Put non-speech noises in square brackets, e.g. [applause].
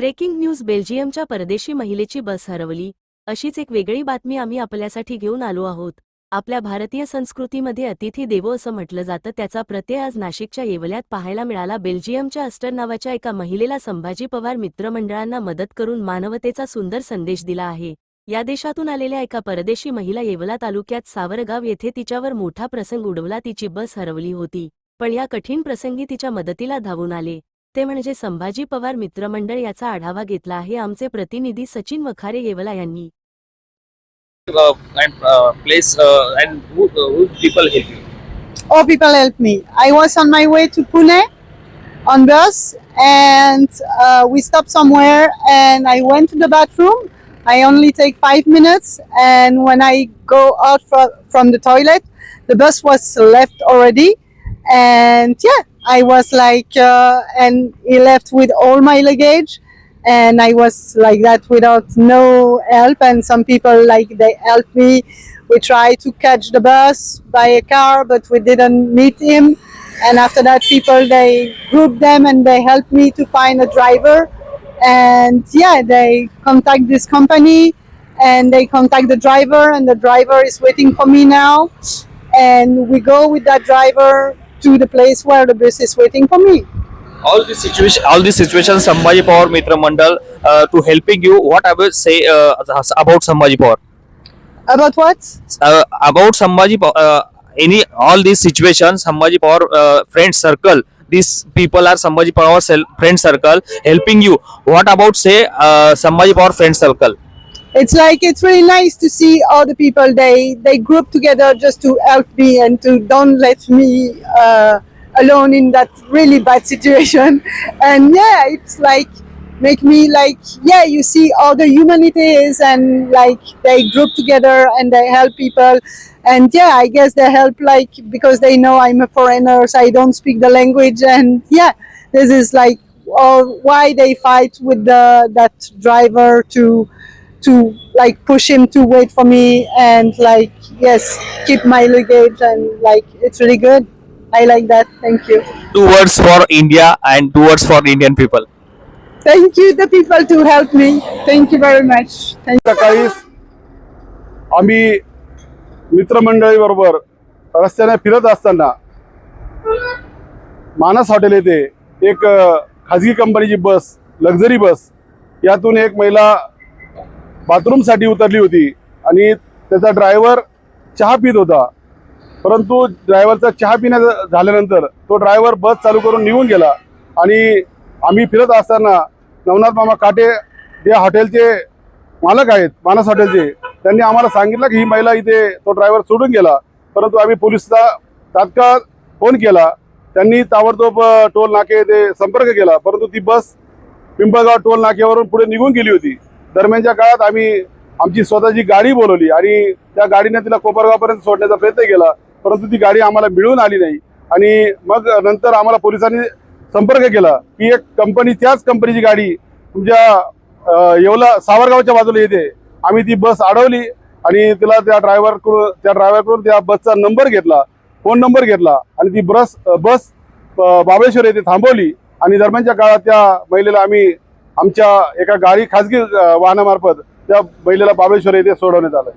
Breaking news बेल्जियमच्या परदेशी महिलेची बस हरवली अशीच एक वेगळी बातमी आम्ही आपल्यासाठी घेऊन आलो आहोत. आपल्या भारतीय संस्कृतीमध्ये अतिथी देवो असं म्हटलं जातं त्याचा प्रत्यय आज नाशिकच्या येवल्यात पाहायला मिळाला. बेल्जियमच्या अस्टर नावाच्या एका महिलेला संभाजी पवार मित्रमंडळांना मदत करून मानवतेचा सुंदर संदेश दिला आहे. या देशातून आलेल्या एका परदेशी महिला येवला तालुक्यात सावरगाव येथे तिच्यावर मोठा प्रसंग उडवला. तिची बस हरवली होती पण या कठीण प्रसंगी तिच्या मदतीला धावून आले. ते म्हणजे संभाजी पवार मित्रमंडळ याचा आढावा घेतला आहे आमचे प्रतिनिधी सचिन वखारे येवला यांनी uh, place uh, and who, uh, who people help you? all people helped me. I was on my way to Pune on bus, and uh, we stopped somewhere, and I went to the bathroom. I only take five minutes, and when I go out fro- from the toilet, the bus was left already, and yeah, I was like, uh, and he left with all my luggage. And I was like that without no help, and some people like they helped me. We tried to catch the bus by a car but we didn't meet him. And after that people they grouped them and they helped me to find a driver. And yeah they contact this company and they contact the driver and the driver is waiting for me now. And we go with that driver to the place where the bus is waiting for me All this situation, all this situation, Sambhaji Power Mitra Mandal uh, to helping you. What I will say uh, about Sambhaji Power? about what Uh, about Sambhaji, Power, uh, any all these situations, Sambhaji Power uh, friend circle. These people are Sambhaji Power friend circle helping you. What about say uh, Sambhaji Power friend circle? It's like it's really nice to see all the people. They they group together just to help me and to don't let me uh, alone in that really bad [laughs] situation. And yeah it's like make me like yeah you see all the humanities and like they group together and they help people. And yeah i guess they help like because they know i'm a foreigner so i don't speak the language. And yeah this is like or why they fight with the that driver to to like push him to wait for me and like yes keep my luggage and like it's really good i like that thank you Two words for India and two words for Indian people. thank you the people to help me thank you very much thank सकाळी आम्ही मित्रमंडळीबरोबर रस्त्याने फिरत असताना मानस hotel येथे एक अ, खाजगी कंपनीची बस लक्झरी बस यातून एक महिला बाथरूमसाठी उतरली होती. आणि त्याचा ड्रायव्हर चहा पित होता. परंतु ड्रायव्हरचा चहा पिण्या झाल्यानंतर तो ड्रायव्हर बस चालू करून निघून गेला. आणि आम्ही फिरत असताना नवनाथ मामा काटे जे हॉटेलचे मालक आहेत मानस हॉटेलचे त्यांनी आम्हाला सांगितलं की ही महिला इथे तो ड्रायव्हर सोडून गेला. परंतु आम्ही पोलिसचा तात्काळ फोन केला. त्यांनी ताबडतोब टोल नाके येथे संपर्क केला. परंतु ती बस पिंपळगाव टोल नाक्यावरून पुढे निघून गेली होती. दरम्यानच्या काळात आम्ही आमची स्वतःची गाडी बोलवली आणि त्या गाडीने तिला कोपरगावपर्यंत सोडण्याचा प्रयत्न केला परंतु ती गाडी आम्हाला मिळून आली नाही. आणि मग नंतर आम्हाला पोलिसांनी संपर्क केला की एक कंपनी त्याच कंपनीची गाडी तुमच्या येवला सावरगावच्या बाजूला येते. आम्ही ती बस अडवली आणि तिला त्या ड्रायव्हरकडून त्या ड्रायव्हरकडून त्या बसचा नंबर घेतला फोन नंबर घेतला आणि ती बस बस अ, बाबळेश्वर येथे थांबवली. आणि दरम्यानच्या काळात त्या महिलेला आम्ही आमच्या एका गाडी खाजगी वाहनामार्फत त्या बैलेला बाबळेश्वर येथे सोडवण्यात आलं.